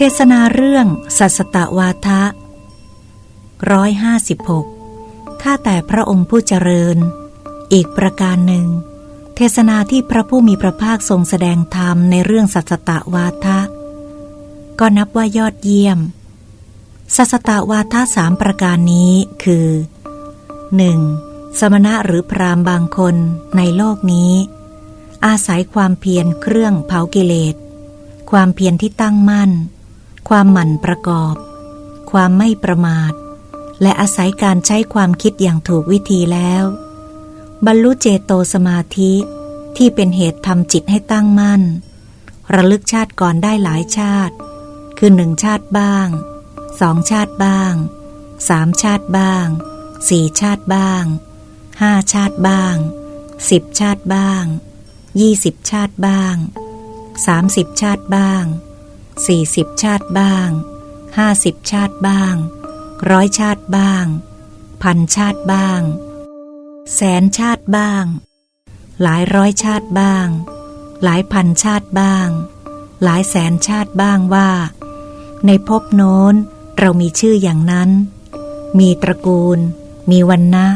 เทศนาเรื่อง สัสตวาทะร้อยห้าสิบหกข้าแต่พระองค์ผู้เจริญ อีกประการหนึ่ง เทศนาที่พระผู้มีพระภาคทรงแสดงธรรมในเรื่องสัสตวาทะ ก็นับว่ายอดเยี่ยม สัสตวาทะสามประการนี้คือ 1. สมณะหรือพรามบางคนในโลกนี้ อาศัยความเพียรเครื่องเผากิเลส ความเพียรที่ตั้งมั่น ความหมั่นประกอบ ความไม่ประมาท และอาศัยการใช้ความคิดอย่างถูกวิธีแล้ว บรรลุเจโตสมาธิที่เป็นเหตุทำจิตให้ตั้งมั่น ระลึกชาติก่อนได้หลายชาติ คือหนึ่งชาติบ้างสองชาติบ้างสามชาติบ้างสี่ชาติบ้างห้าชาติบ้างสิบชาติบ้างยี่สิบชาติบ้างสามสิบชาติบ้างาง 40 ชาติบ้าง 50 ชาติบ้างร้อยชาติบ้าง พันชาติบ้าง แสนชาติบ้าง หลายร้อยชาติบ้าง หลายพันชาติบ้าง หลายแสนชาติบ้างว่า ในภพโน้นเรามีชื่ออย่างนั้น มีตระกูล มีวันนะ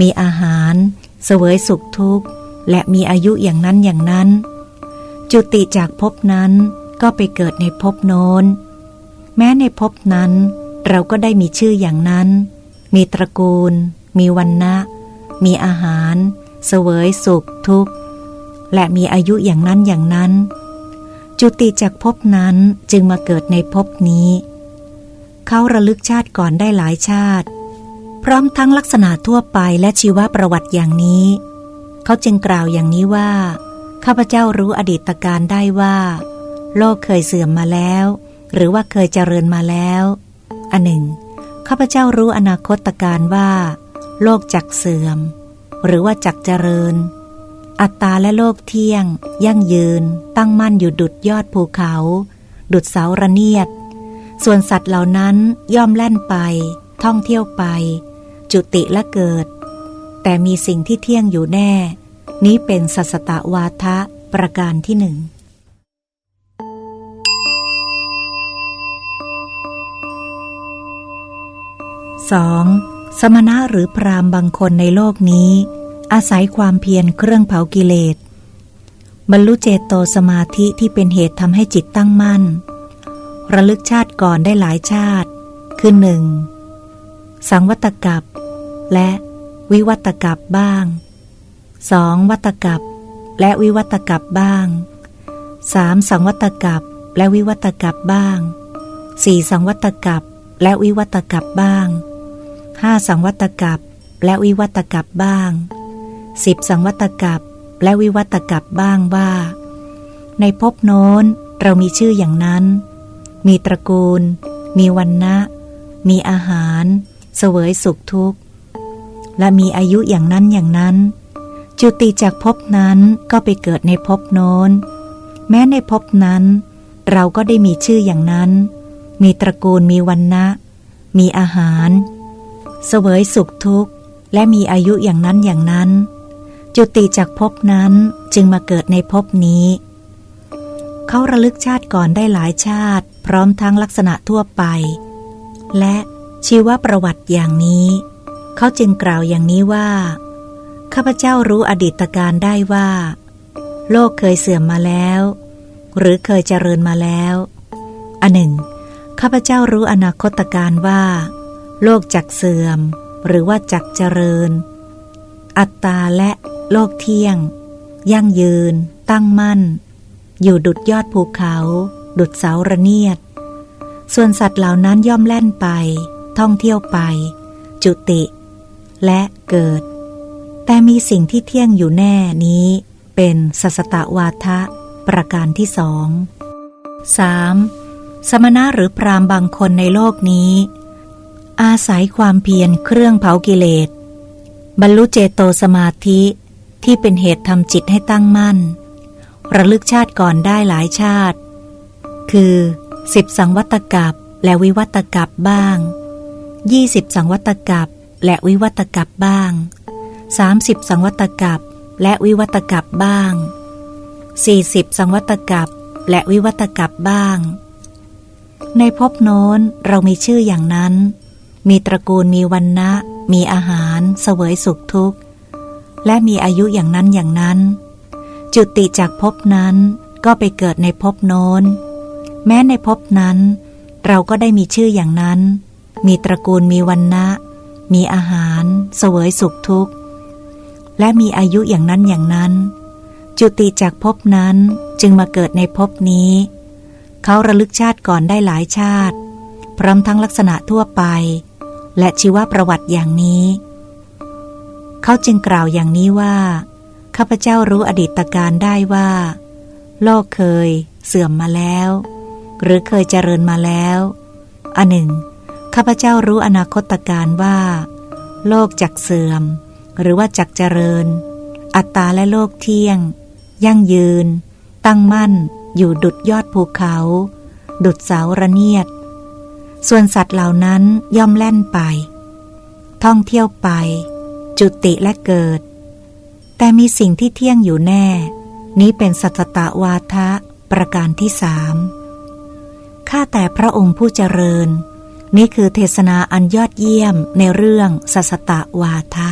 มีอาหาร เสวยสุขทุกข์ และมีอายุอย่างนั้นอย่างนั้น จุติจากภพนั้น ก็ไปเกิดในภพโน้น แม้ในภพนั้น เราก็ได้มีชื่ออย่างนั้น มีตระกูล มีวันนะมีอาหาร เสวยสุขทุกข์ และมีอายุอย่างนั้นอย่างนั้น จุติจากภพนั้นจึงมาเกิดในภพนี้ เขาระลึกชาติก่อนได้หลายชาติ พร้อมทั้งลักษณะทั่วไปและชีวประวัติอย่างนี้ เขาจึงกล่าวอย่างนี้ว่า ข้าพเจ้ารู้อดีตการได้ว่า โลกเคยเสื่อมมาแล้ว หรือว่าเคยเจริญมาแล้วอันหนึ่งข้าพเจ้ารู้อนาคตการว่า โลกจักเสื่อม หรือว่าจักเจริญ อัตตาและโลกเที่ยง ยั่งยืน ตั้งมั่นอยู่ดุดยอดภูเขา ดุดเสาระเนียด ส่วนสัตว์เหล่านั้นย่อมแล่นไป ท่องเที่ยวไป จุติและเกิด แต่มีสิ่งที่เที่ยงอยู่แน่ นี้เป็นสัสตะวาทะประการที่หนึ่ง 2. สมณะหรือพรามบางคนในโลกนี้ อาศัยความเพียรเครื่องเผากิเลสบรรลุเจโตสมาธิที่เป็นเหตุทำให้จิตตั้งมั่น ระลึกชาติก่อนได้หลายชาติ คือหนึ่งสังวัตกับ และวิวัตกับบ้างสองวัตกับ และวิวัตกับบ้างสามสังวัตกับและวิวัตกับบ้างสี่สังวัตกับและวิวัตกับบ้าง ห้าสังวัตกับและวิวัตกับบ้างสิบสังวัตกับและวิวัตกับบ้างว่า ในภพโน้นเรามีชื่ออย่างนั้น มีตระกูล มีวันนะมีอาหาร เสวยสุขทุกข์ และมีอายุอย่างนั้นอย่างนั้น จุติจากภพนั้นก็ไปเกิดในภพโน้น แม้ในภพนั้น เราก็ได้มีชื่ออย่างนั้น มีตระกูลมีวันนะมีอาหาร เสวยสุขทุกข์ และมีอายุอย่างนั้นอย่างนั้น จุติจากภพนั้นจึงมาเกิดในภพนี้ เขาระลึกชาติก่อนได้หลายชาติ พร้อมทั้งลักษณะทั่วไป และชีวประวัติอย่างนี้ เขาจึงกล่าวอย่างนี้ว่า ข้าพเจ้ารู้อดีตการได้ว่า โลกเคยเสื่อมมาแล้ว หรือเคยเจริญมาแล้วอันหนึ่งข้าพเจ้ารู้อนาคตการว่า โลกจักเสื่อม หรือว่าจักเจริญ อัตตาและโลกเที่ยง ยั่งยืน ตั้งมั่น อยู่ดุดยอดภูเขา ดุดเสาระเนียด ส่วนสัตว์เหล่านั้นย่อมแล่นไป ท่องเที่ยวไป จุติ และเกิด แต่มีสิ่งที่เที่ยงอยู่แน่นี้เป็นสัสตวาทะประการที่สอง 3. สมณะหรือพรามบางคนในโลกนี้ อาศัยความเพียรเครื่องเผากิเลส บรรลุเจโตสมาธิที่เป็นเหตุทำจิตให้ตั้งมั่น ระลึกชาติก่อนได้หลายชาติ คือสิบสังวัตกับและวิวัตกับบ้างยี่สิบสังวัตกับและวิวัตกับบ้างสามสิบสังวัตกับและวิวัตกับบ้างสี่สิบสังวัตกับและวิวัตกับบ้าง ในภพโน้นเรามีชื่ออย่างนั้น มีตระกูลมีวันนะมีอาหาร เสวยสุขทุกข์ และมีอายุอย่างนั้นอย่างนั้น จุติจากภพนั้นก็ไปเกิดในภพโน้น แม้ในภพนั้น เราก็ได้มีชื่ออย่างนั้น มีตระกูลมีวันนะมีอาหาร เสวยสุขทุกข์ และมีอายุอย่างนั้นอย่างนั้น จุติจากภพนั้นจึงมาเกิดในภพนี้ เขาระลึกชาติก่อนได้หลายชาติ พร้อมทั้งลักษณะทั่วไป และชีวประวัติอย่างนี้ เขาจึงกล่าวอย่างนี้ว่า ข้าพเจ้ารู้อดีตการได้ว่า โลกเคย เสื่อมมาแล้ว หรือเคยเจริญมาแล้วอันหนึ่ง ข้าพเจ้ารู้อนาคตการว่า โลกจักเสื่อม หรือว่าจักเจริญ อัตตาและโลกเที่ยง ยั่งยืน ตั้งมั่น อยู่ดุดยอดภูเขา ดุดเสาระเนียด ส่วนสัตว์เหล่านั้นย่อมแล่นไป ท่องเที่ยวไป จุติและเกิด แต่มีสิ่งที่เที่ยงอยู่แน่ นี้เป็นสัตตะวาทะประการที่สามข้าแต่พระองค์ผู้เจริญ นี่คือเทศนาอันยอดเยี่ยมในเรื่องสัสตะวาทะ